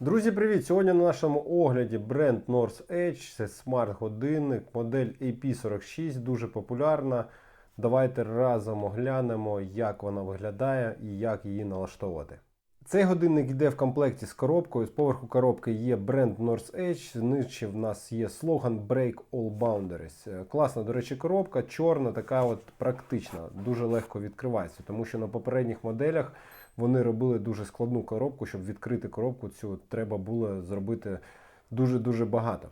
Друзі, привіт! Сьогодні на нашому огляді бренд North Edge. Це смарт-годинник, модель AP46, дуже популярна. Давайте разом оглянемо, як вона виглядає і як її налаштовувати. Цей годинник йде в комплекті з коробкою. З поверху коробки є бренд North Edge. Знижче в нас є слоган Break All Boundaries. Е, Класна, до речі, коробка, чорна, така от практична, дуже легко відкривається, тому що на попередніх моделях вони робили дуже складну коробку. Щоб відкрити коробку, цю треба було зробити дуже-дуже багато.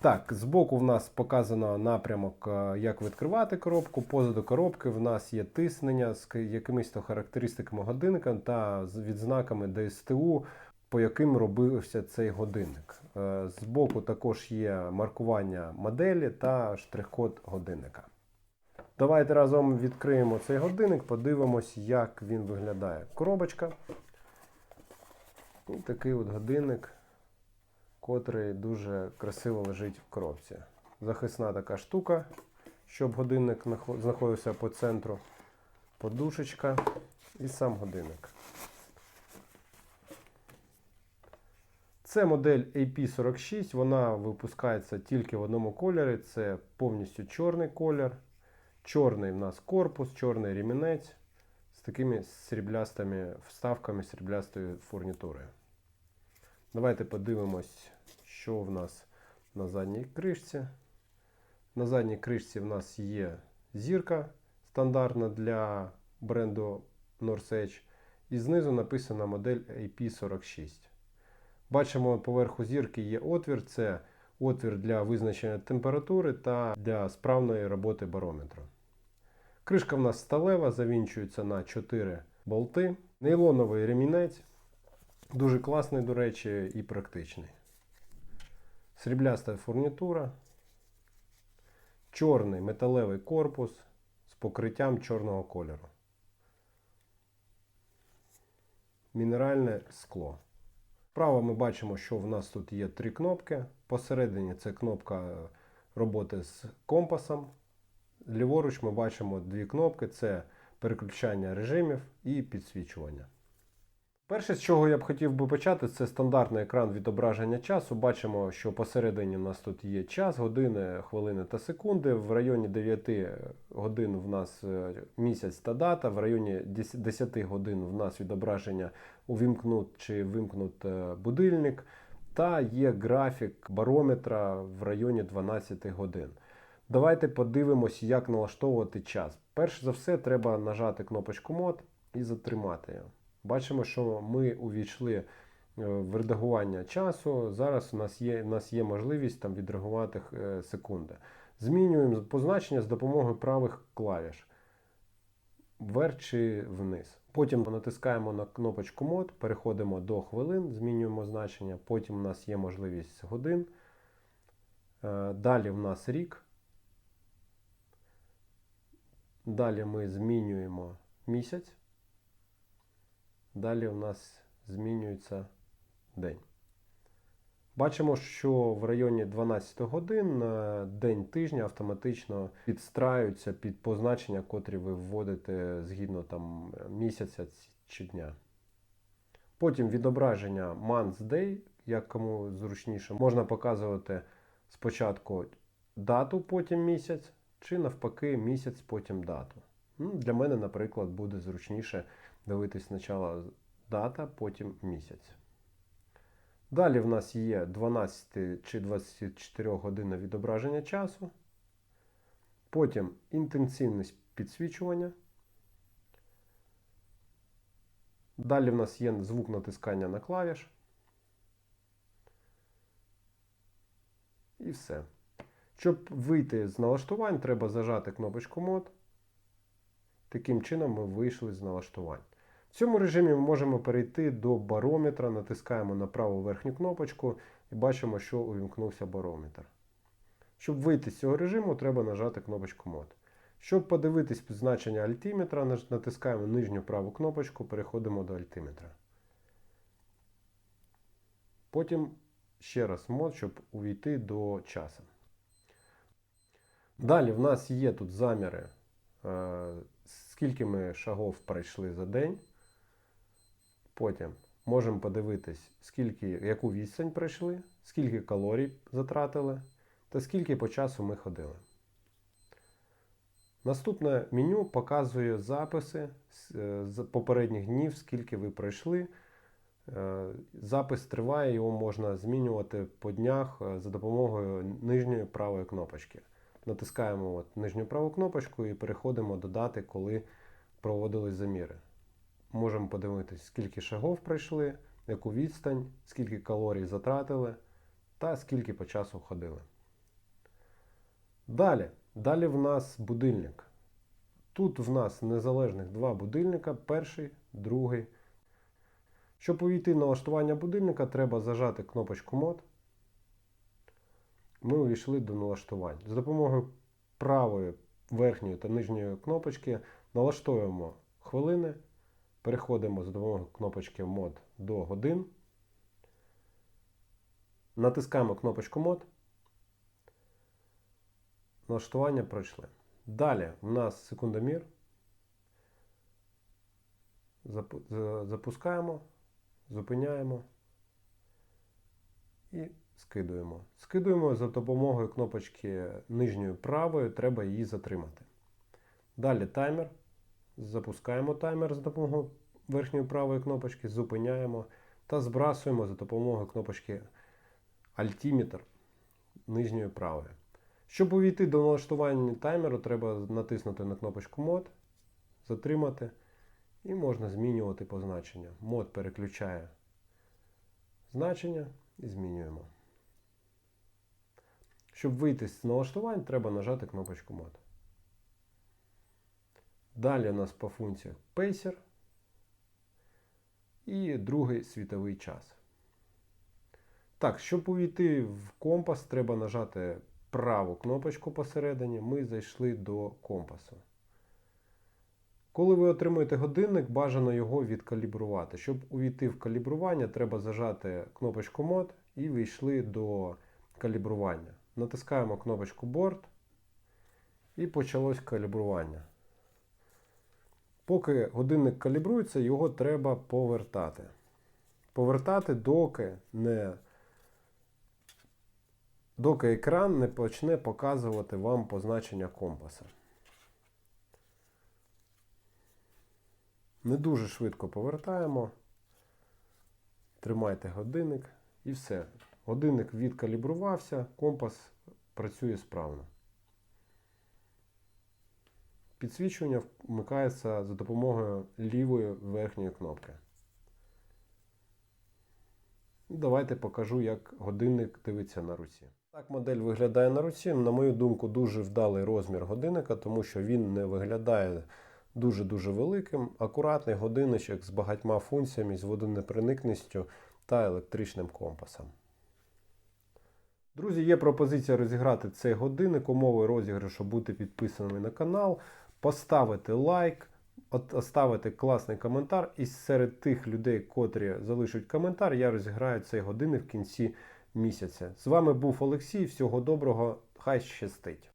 Так, збоку в нас показано напрямок, е, як відкривати коробку. Позаду коробки в нас є тиснення з якимись то характеристиками годинника та з відзнаками ДСТУ, по яким робився цей годинник. Е, Збоку також є маркування моделі та штрих-код годинника. Давайте разом відкриємо цей годинник, подивимось, як він виглядає. Коробочка. І такий от годинник, котрий дуже красиво лежить в коробці. Захисна така штука, щоб годинник знаходився по центру. Подушечка і сам годинник. Це модель AP46, вона випускається тільки в одному кольорі. Це повністю чорний колір. Чорний в нас корпус, чорний ремінець з такими сріблястими вставками, сріблястою фурнітурою. Давайте подивимось, що в нас на задній кришці. На задній кришці в нас є зірка стандартна для бренду North Edge. І знизу написана модель AP46. Бачимо, поверху зірки є отвір. Це отвір для визначення температури та для справної роботи барометра. Кришка в нас сталева, завінчується на 4 болти. Нейлоновий ремінець. Дуже класний, до речі, і практичний. Срібляста фурнітура. Чорний металевий корпус з покриттям чорного кольору. Мінеральне скло. Справа ми бачимо, що в нас тут є три кнопки. Посередині це кнопка роботи з компасом. Ліворуч ми бачимо дві кнопки: це переключання режимів і підсвічування. Перше, з чого я б хотів би почати, це стандартний екран відображення часу. Бачимо, що посередині у нас тут є час, години, хвилини та секунди. В районі 9 годин в нас е, місяць та дата, в районі 10 годин в нас відображення увімкнут чи вимкнут е, будильник. Та є графік барометра в районі 12 годин. Давайте подивимось, як налаштовувати час. Перш за все, треба нажати кнопочку мод і затримати її. Бачимо, що ми увійшли е, в редагування часу. Зараз у нас є, у нас є можливість там відреагувати е, секунди. Змінюємо позначення з допомогою правих клавіш вверх чи вниз. Потім натискаємо на кнопочку мод, переходимо до хвилин, змінюємо значення. Потім у нас є можливість годин. Е, Далі в нас рік. Далі ми змінюємо місяць. Далі у нас змінюється день. Бачимо, що в районі 12 годин е, день тижня автоматично підстраюється під позначення, котрі ви вводите згідно там, місяця чи дня. Потім відображення month day, як кому зручніше, можна показувати спочатку дату, потім місяць, чи навпаки місяць, потім дату. Ну, Для мене, наприклад, буде зручніше дивитись спочатку дата, потім місяць. Далі в нас є 12 чи 24 годинне відображення часу. Потім інтенсивність підсвічування. Далі в нас є звук натискання на клавіш. І все. Щоб вийти з налаштувань, треба зажати кнопочку мод. Таким чином ми вийшли з налаштувань. В цьому режимі ми можемо перейти до барометра, натискаємо на праву верхню кнопочку і бачимо, що увімкнувся барометр. Щоб вийти з цього режиму, треба нажати кнопочку мод. Щоб подивитись значення альтиметра, натискаємо нижню праву кнопочку, переходимо до альтиметра. Потім ще раз мод, щоб увійти до часу. Далі в нас є тут заміри, е, скільки ми шагов пройшли за день. Потім можемо подивитись, скільки, яку відстань пройшли, скільки калорій затратили та скільки по часу ми ходили. Наступне меню показує записи з е, попередніх днів, скільки ви пройшли. Е, Запис триває, його можна змінювати по днях за допомогою нижньої правої кнопочки. Натискаємо от нижню праву кнопочку і переходимо до дати, коли проводились заміри. Можемо подивитись, скільки шагов пройшли, яку відстань, скільки калорій затратили та скільки по часу ходили. Далі. Далі в нас будильник. Тут в нас незалежних два будильника, перший, другий. Щоб увійти в налаштування будильника, треба зажати кнопочку мод. Ми увійшли до налаштувань. За допомогою правої верхньої та нижньої кнопочки налаштовуємо хвилини, переходимо за допомогою кнопочки мод до годин. Натискаємо кнопочку мод. Налаштування пройшли. Далі в нас секундомір. Запускаємо, зупиняємо і скидуємо. Скидуємо за допомогою кнопочки нижньої правої, треба її затримати. Далі таймер. Запускаємо таймер за допомогою верхньої правої кнопочки, зупиняємо та збрасуємо за допомогою кнопочки Altimeter нижньої правої. Щоб увійти до налаштування таймеру, треба натиснути на кнопочку мод, затримати і можна змінювати позначення. Мод переключає значення і змінюємо. Щоб вийти з налаштувань, треба нажати кнопочку мод. Далі у нас по функціях Pacer і другий світовий час. Так, щоб увійти в компас, треба нажати праву кнопочку посередині. Ми зайшли до компасу. Коли ви отримуєте годинник, бажано його відкалібрувати. Щоб увійти в калібрування, треба зажати кнопочку мод і вийшли до калібрування. Натискаємо кнопочку Board і почалось калібрування. Поки годинник калібрується, його треба повертати. Повертати, доки не доки екран не почне показувати вам позначення компаса. Не дуже швидко повертаємо. Тримайте годинник і все. Годинник відкалібрувався, компас працює справно. Підсвічування вмикається за допомогою лівої верхньої кнопки. Давайте покажу, як годинник дивиться на руці. Так модель виглядає на руці. На мою думку, дуже вдалий розмір годинника, тому що він не виглядає дуже-дуже великим. Акуратний годинничок з багатьма функціями, з водонепроникністю та електричним компасом. Друзі, є пропозиція розіграти цей годинник, умови розіграшу бути підписаними на канал, поставити лайк, оставити класний коментар. І серед тих людей, котрі залишать коментар, я розіграю цей годинник в кінці місяця. З вами був Олексій. Всього доброго, хай щастить!